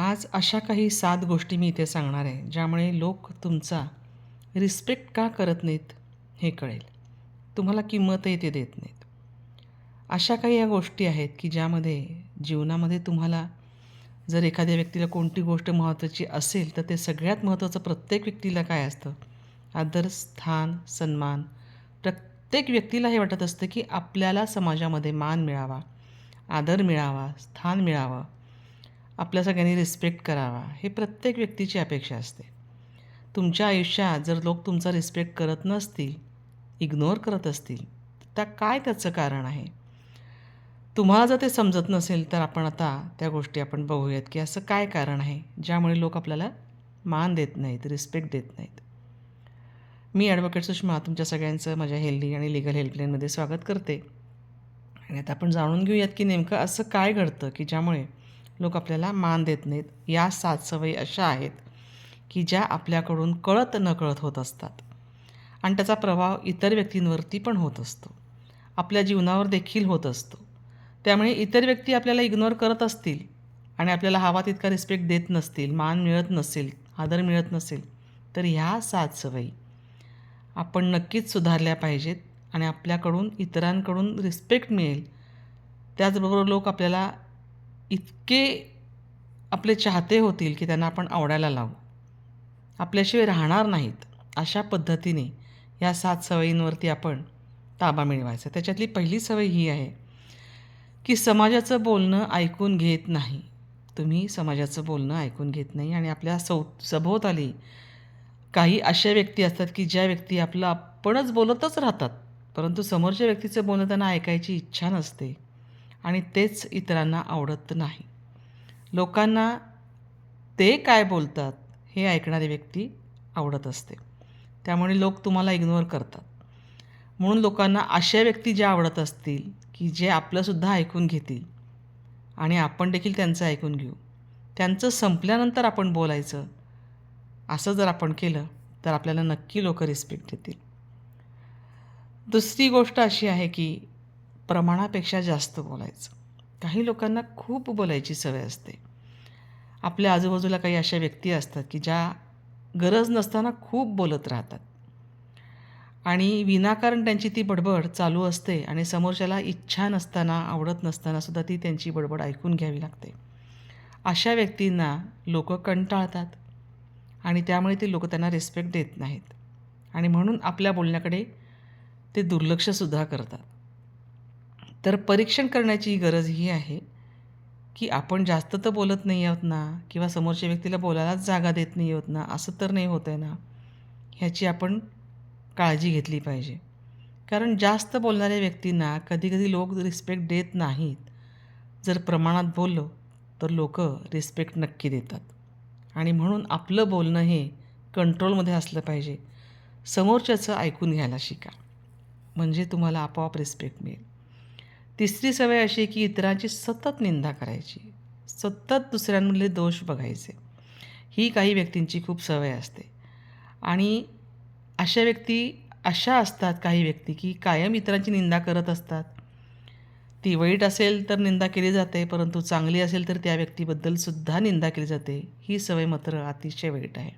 आज अशा काही सात गोष्टी मी इथे सांगणार आहे ज्यामुळे लोक तुमचा रिस्पेक्ट का करत नाहीत हे कळेल. तुम्हाला किंमतही ते देत नाहीत. अशा काही या गोष्टी आहेत की ज्यामध्ये जीवनामध्ये तुम्हाला जर एखाद्या व्यक्तीला कोणती गोष्ट महत्त्वाची असेल तर ते सगळ्यात महत्त्वाचं प्रत्येक व्यक्तीला काय असतं? आदर स्थान सन्मान. प्रत्येक व्यक्तीला हे वाटत असतं की आपल्याला समाजामध्ये मान मिळावा आदर मिळावा स्थान मिळावं. आपल्या सगळ्यांनी रिस्पेक्ट करावा हे प्रत्येक व्यक्तीची अपेक्षा असते. तुमच्या आयुष्यात जर लोक तुमचा रिस्पेक्ट करत नसतील इग्नोर करत असतील तर काय त्याचं कारण आहे? तुम्हाला जर ते समजत नसेल तर आपण आता त्या गोष्टी आपण बघूयात की असं काय कारण आहे ज्यामुळे लोक आपल्याला मान देत नाहीत रिस्पेक्ट देत नाहीत. मी ॲडव्होकेट सुषमा तुमच्या सगळ्यांचं माझ्या हेल्दी आणि लिगल हेल्पलाईनमध्ये स्वागत करते. आणि आता आपण जाणून घेऊयात की नेमकं असं काय घडतं की ज्यामुळे लोक आपल्याला मान देत नाहीत. या सात सवयी अशा आहेत की ज्या आपल्याकडून कळत नकळत होत असतात. आणि त्याचा प्रभाव इतर व्यक्तींवरती पण होत असतो. आपल्या जीवनावर देखील होत असतो. त्यामुळे इतर व्यक्ती आपल्याला इग्नोर करत असतील आणि आपल्याला हवा तितका रिस्पेक्ट देत नसतील मान मिळत नसेल आदर मिळत नसेल तर ह्या सात सवयी आपण नक्कीच सुधारल्या पाहिजेत आणि आपल्याकडून इतरांकडून रिस्पेक्ट मिळेल. त्याचबरोबर लोक आपल्याला इतके आपले चाहते होतील की त्यांना आपण आवडायला लावू. आपल्याशिवाय राहणार नाहीत अशा पद्धतीने या सात सवयींवरती आपण ताबा मिळवायचा. त्याच्यातली पहिली सवय ही आहे की समाजाचं बोलणं ऐकून घेत नाही. तुम्ही समाजाचं बोलणं ऐकून घेत नाही आणि आपल्या सौ सभोवताली काही अशा व्यक्ती असतात की ज्या व्यक्ती आपलं आपणच बोलतच राहतात. परंतु समोरच्या व्यक्तीचं बोलणं त्यांना ऐकायची इच्छा नसते. आणि तेच इतरांना आवडत नाही. लोकांना ते काय बोलतात हे ऐकणारी व्यक्ती आवडत असते. त्यामुळे लोक तुम्हाला इग्नोर करतात. म्हणून लोकांना अशा व्यक्ती ज्या आवडत असतील की जे आपलंसुद्धा ऐकून घेतील आणि आपण देखील त्यांचं ऐकून घेऊ. त्यांचं संपल्यानंतर आपण बोलायचं असं जर आपण केलं तर आपल्याला नक्की लोक रिस्पेक्ट देतील. दुसरी गोष्ट अशी आहे की प्रमाणापेक्षा जास्त बोलायचं. काही लोकांना खूप बोलायची सवय असते. आपल्या आजूबाजूला काही अशा व्यक्ती असतात की ज्या गरज नसताना खूप बोलत राहतात. आणि विनाकारण त्यांची ती बडबड चालू असते आणि समोरच्याला इच्छा नसताना आवडत नसतानासुद्धा ती त्यांची बडबड ऐकून घ्यावी लागते. अशा व्यक्तींना लोक कंटाळतात आणि त्यामुळे ते लोक त्यांना रिस्पेक्ट देत नाहीत. आणि म्हणून आपल्या बोलण्याकडे ते दुर्लक्षसुद्धा करतात. तर परीक्षण करण्याची गरज ही आहे की आपण जास्त तर बोलत नाही आहोत ना किंवा समोरच्या व्यक्तीला बोलायलाच जागा देत नाही आहोत ना असं तर नाही होत आहे ना ह्याची आपण काळजी घेतली पाहिजे. कारण जास्त बोलणाऱ्या व्यक्तींना कधीकधी लोक रिस्पेक्ट देत नाहीत. जर प्रमाणात बोललो तर लोक रिस्पेक्ट नक्की देतात. आणि म्हणून आपलं बोलणं हे कंट्रोलमध्ये असलं पाहिजे. समोरच्याचं ऐकून घ्यायला शिका. म्हणजे तुम्हाला आपोआप रिस्पेक्ट मिळेल. तिसरी सवय अशी की इतरांची सतत निंदा करायची. सतत दुसऱ्यांमधले दोष बघायचे. ही काही व्यक्तींची खूप सवय असते. आणि अशा व्यक्ती अशा असतात काही व्यक्ती की कायम इतरांची निंदा करत असतात. ती वाईट असेल तर निंदा केली जाते परंतु चांगली असेल तर त्या व्यक्तीबद्दलसुद्धा निंदा केली जाते. ही सवय मात्र अतिशय वाईट आहे.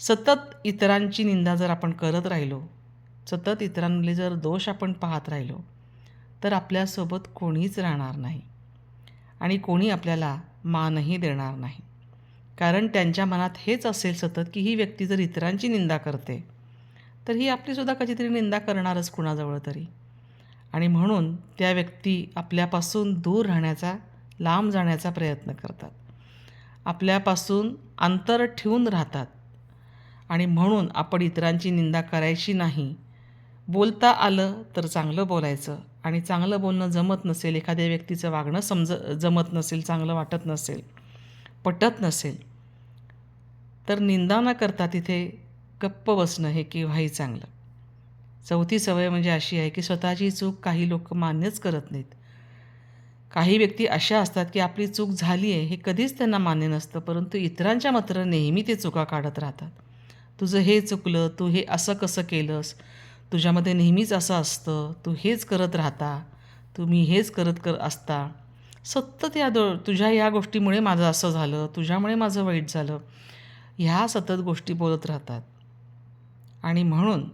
सतत इतरांची निंदा जर आपण करत राहिलो सतत इतरांमधले जर दोष आपण पाहत राहिलो तर आपल्यासोबत कोणीच राहणार नाही. आणि कोणी आपल्याला मानही देणार नाही. कारण त्यांच्या मनात हेच असेल सतत की ही व्यक्ती जर इतरांची निंदा करते तर ही आपलीसुद्धा कधीतरी निंदा करणारच कुणाजवळ तरी. आणि म्हणून त्या व्यक्ती आपल्यापासून दूर राहण्याचा लांब जाण्याचा प्रयत्न करतात. आपल्यापासून अंतर ठेवून राहतात. आणि म्हणून आपण इतरांची निंदा करायची नाही. बोलता आलं तर चांगलं बोलायचं. आणि चांगलं बोलणं जमत नसेल एखाद्या व्यक्तीचं वागणं समज जमत नसेल चांगलं वाटत नसेल पटत नसेल तर निंदा न करता तिथे गप्प बसणं हे केव्हाही चांगलं. चौथी सवय म्हणजे अशी आहे की स्वतःची चूक काही लोक मान्यच करत नाहीत. काही व्यक्ती अशा असतात की आपली चूक झाली आहे हे कधीच त्यांना मान्य नसतं परंतु इतरांच्या मात्र नेहमी ते चुका काढत राहतात. तुझं हे चुकलं तू हे असं कसं केलंस तुझ्यामध्ये नेहमीच असं असतं तू हेच करत राहता तुम्ही हेच करत कर असता. सतत या दो तुझ्या या गोष्टीमुळे माझं असं झालं तुझ्यामुळे माझं वाईट झालं ह्या सतत गोष्टी बोलत राहतात. आणि म्हणून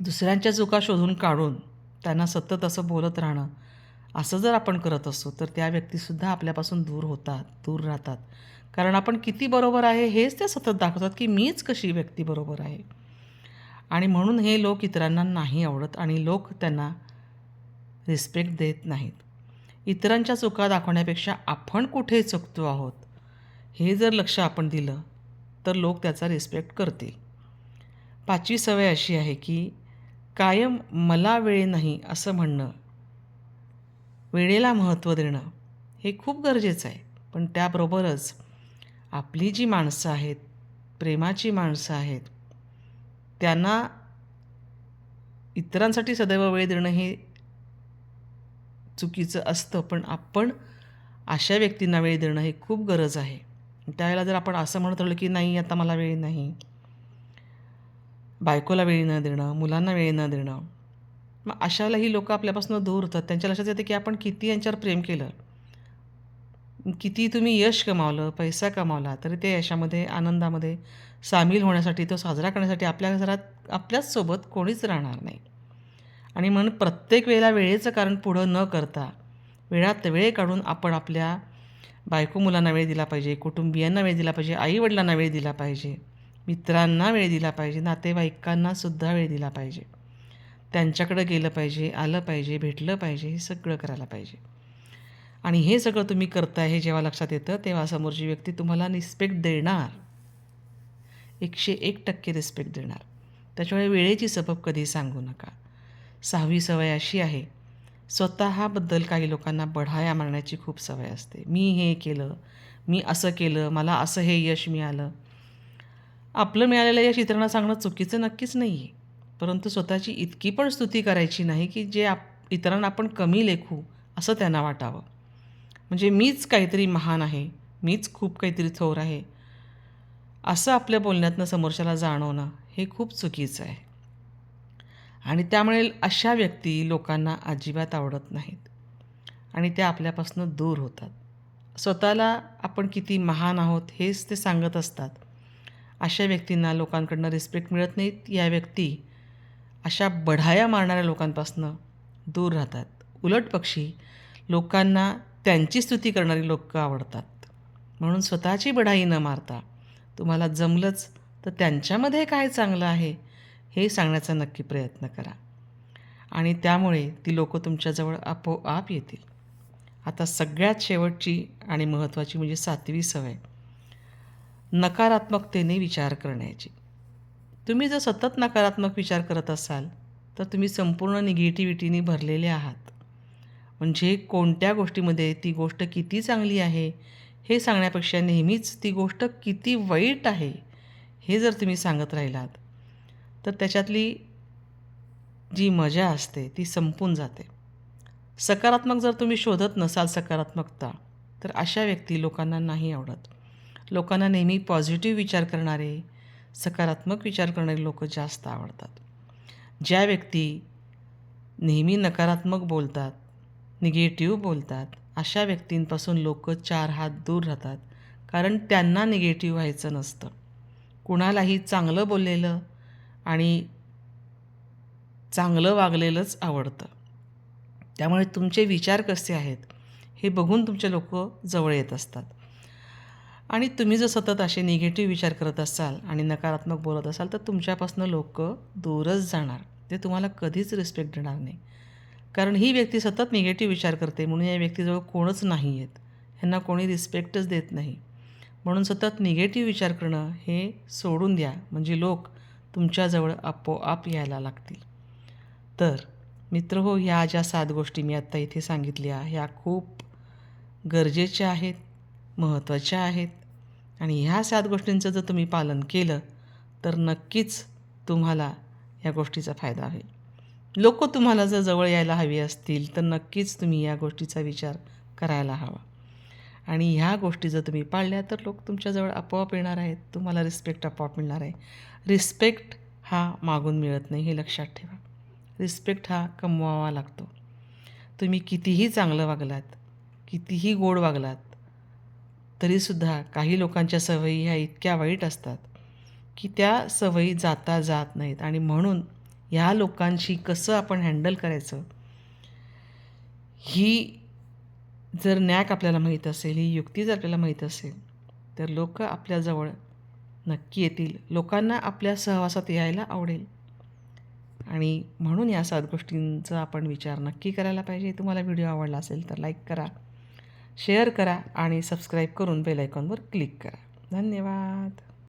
दुसऱ्यांच्या चुका शोधून काढून त्यांना सतत असं बोलत राहणं असं जर आपण करत असू तर त्या व्यक्तीसुद्धा आपल्यापासून दूर होतात दूर राहतात. कारण आपण किती बरोबर आहे हेच ते सतत दाखवतात की मीच कशी व्यक्ती बरोबर आहे. आणि म्हणून हे लोक इतरांना नाही आवडत आणि लोक त्यांना रिस्पेक्ट देत नाहीत. इतरांच्या चुका दाखवण्यापेक्षा आपण कुठे चुकतो आहोत? हे जर लक्ष आपण दिलं तर लोक त्याचा रिस्पेक्ट करतील. पाचवी सवय अशी आहे की कायम मला वेळ नाही असं म्हणणं वेळेला महत्त्व देणं हे खूप गरजेचं आहे. पण त्याबरोबरच आपली जी माणसं आहेत प्रेमाची माणसं आहेत त्यांना इतरांसाठी सदैव वेळ देणं हे चुकीचं असतं पण आपण अशा व्यक्तींना वेळ देणं हे खूप गरज आहे. त्यावेळेला जर आपण असं म्हणत राहिलो की नाही आता मला वेळ नाही. बायकोला वेळ न देणं मुलांना वेळ न देणं मग अशाला ही लोकं आपल्यापासून दूर होतात. त्यांच्या लक्षात येते की आपण किती यांच्यावर प्रेम केलं. किती तुम्ही यश कमावलं पैसा कमावला तरी ते यशामध्ये आनंदामध्ये सामील होण्यासाठी तो साजरा करण्यासाठी आपल्या घरात आपल्याच सोबत कोणीच राहणार नाही. आणि म्हणून प्रत्येक वेळेला वेळेचं कारण पुढं न करता वेळात वेळ काढून आपण आपल्या बायको मुलांना वेळ दिला पाहिजे कुटुंबियांना वेळ दिला पाहिजे आईवडिलांना वेळ दिला पाहिजे मित्रांना वेळ दिला पाहिजे नातेवाईकांनासुद्धा वेळ दिला पाहिजे. त्यांच्याकडं गेलं पाहिजे आलं पाहिजे भेटलं पाहिजे हे सगळं करायला पाहिजे. आणि हे सगळं तुम्ही करताय हे जेव्हा लक्षात येतं तेव्हा समोरची व्यक्ती तुम्हाला रिस्पेक्ट देणार. एकशे एक टक्के रिस्पेक्ट देणार. त्याच्यामुळे वेळेची सबब कधी सांगू नका. सहावी सवय अशी आहे स्वतःबद्दल काही लोकांना बढाया मारण्याची खूप सवय असते. मी हे केलं मी असं केलं मला असं हे यश मिळालं. आपलं मिळालेलं यश इतरांना सांगणं चुकीचं नक्कीच नाही आहे परंतु स्वतःची इतकी पण स्तुती करायची नाही की जे आप इतरांना आपण कमी लेखू असं त्यांना वाटावं. म्हणजे मीच काहीतरी महान आहे मीच खूप काहीतरी थोर आहे. असं आपल्या बोलण्यातनं समोरच्याला जाणवणं हे खूप चुकीचं आहे. आणि त्यामुळे अशा व्यक्ती लोकांना अजिबात आवडत नाहीत. आणि त्या आपल्यापासून दूर होतात. स्वतःला आपण किती महान आहोत हेच ते सांगत असतात. अशा व्यक्तींना लोकांकडनं रिस्पेक्ट मिळत नाहीत. या व्यक्ती अशा बढाया मारणाऱ्या लोकांपासून दूर राहतात. उलट पक्षी लोकांना त्यांची स्तुती करणारी लोक आवडतात. म्हणून स्वतःची बढाई न मारता तुम्हाला जमलंच तर त्यांच्यामध्ये काय चांगलं आहे हे सांगण्याचा नक्की प्रयत्न करा. आणि त्यामुळे ती लोकं तुमच्याजवळ आपोआप येतील. आता सगळ्यात शेवटची आणि महत्त्वाची म्हणजे सातवी सवय. नकारात्मकतेने विचार करण्याची. तुम्ही जर सतत नकारात्मक विचार करत असाल तर तुम्ही संपूर्ण निगेटिव्हिटीने भरलेले आहात. म्हणजे कोणत्या गोष्टीमध्ये ती गोष्ट किती चांगली आहे हे सांगण्यापेक्षा नेहमीच ती गोष्ट किती वाईट आहे हे जर तुम्ही सांगत राहिलात तर त्याच्यातली जी मजा असते ती संपून जाते. सकारात्मक जर तुम्ही शोधत नसाल सकारात्मकता तर अशा व्यक्ती लोकांना नाही आवडत. लोकांना नेहमी पॉझिटिव्ह विचार करणारे सकारात्मक विचार करणारे लोक जास्त आवडतात. ज्या व्यक्ती नेहमी नकारात्मक बोलतात निगेटिव्ह बोलतात. अशा व्यक्तींपासून लोक चार हात दूर राहतात कारण त्यांना निगेटिव्ह व्हायचं नसतं. कुणालाही चांगलं बोललेलं आणि चांगलं वागलेलंच आवडतं. त्यामुळे तुमचे विचार कसे आहेत हे बघून तुमचे लोक जवळ येत असतात. आणि तुम्ही जर सतत असे निगेटिव्ह विचार करत असाल आणि नकारात्मक बोलत असाल तर तुमच्यापासून लोक दूरच जाणार. ते तुम्हाला कधीच रिस्पेक्ट देणार नाही. कारण ही व्यक्ती सतत निगेटिव्ह विचार करते म्हणून या व्यक्तीजवळ कोणच नाही आहेत ह्यांना कोणी रिस्पेक्टच देत नाही. म्हणून सतत निगेटिव्ह विचार करणं हे सोडून द्या म्हणजे लोक तुमच्याजवळ आपोआप यायला लागतील. तर मित्र हो ह्या ज्या सात गोष्टी मी आत्ता इथे सांगितल्या ह्या खूप गरजेच्या आहेत महत्त्वाच्या आहेत. आणि ह्या सात गोष्टींचं जर तुम्ही पालन केलं तर नक्कीच तुम्हाला या गोष्टीचा फायदा होईल. लोक तुम्हाला जर जवळ यायला हवी असतील तर नक्कीच तुम्ही या गोष्टीचा विचार करायला हवा. आणि ह्या गोष्टी जर तुम्ही पाळल्या तर लोक तुमच्याजवळ आपोआप येणार आहेत. तुम्हाला रिस्पेक्ट आपोआप मिळणार आहे. रिस्पेक्ट हा मागून मिळत नाही हे लक्षात ठेवा. रिस्पेक्ट हा कमवावा लागतो. तुम्ही कितीही चांगलं वागलात कितीही गोड वागलात तरीसुद्धा काही लोकांच्या सवयी ह्या इतक्या वाईट असतात की त्या सवयी जाता जात नाहीत. आणि म्हणून ह्या लोकांशी कसं आपण हँडल करायचं? ही जर नॅक आपल्याला माहीत असेल ही युक्ती जर आपल्याला माहीत असेल तर लोक आपल्याजवळ नक्की येतील. लोकांना आपल्या सहवासात यायला आवडेल. आणि म्हणून या सात गोष्टींचा आपण विचार नक्की करायला पाहिजे. तुम्हाला व्हिडिओ आवडला असेल तर लाईक करा शेअर करा आणि सबस्क्राईब करून बेल आयकॉनवर क्लिक करा. धन्यवाद.